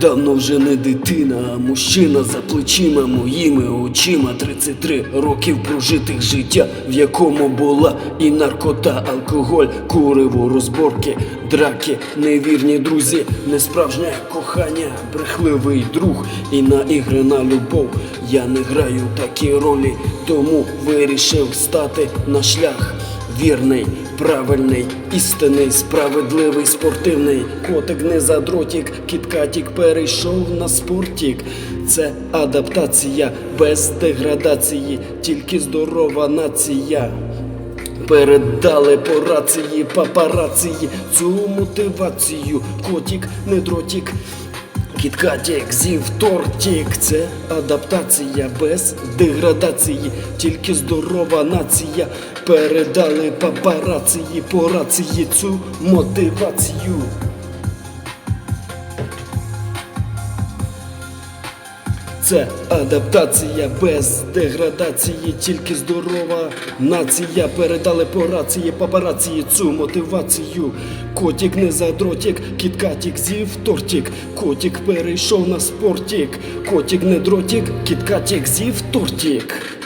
Давно вже не дитина, а мужчина за плечима моїми очима 33 років прожитих життя, в якому була і наркота, алкоголь, куриво, розборки, драки, невірні друзі, несправжнє кохання, брехливий друг і на ігри на любов. Я не граю такі ролі, тому вирішив стати на шлях. Вірний, правильний, істинний, справедливий, спортивний. Котик не задротік, кіткатік перейшов на спортік. Це адаптація без деградації, тільки здорова нація. Передали по рації папарації цю мотивацію. Котік, не дротік. Кіткатік, зів, тортік це адаптація без деградації, тільки здорова нація. Передали папарації по рації цю мотивацію. Це адаптація без деградації, тільки здорова нація. Передали по рації папарації цю мотивацію. Котік не задротік, кіткатік з'їв тортік. Котік перейшов на спортік. Котік не дротік, кіткатік з'їв тортік.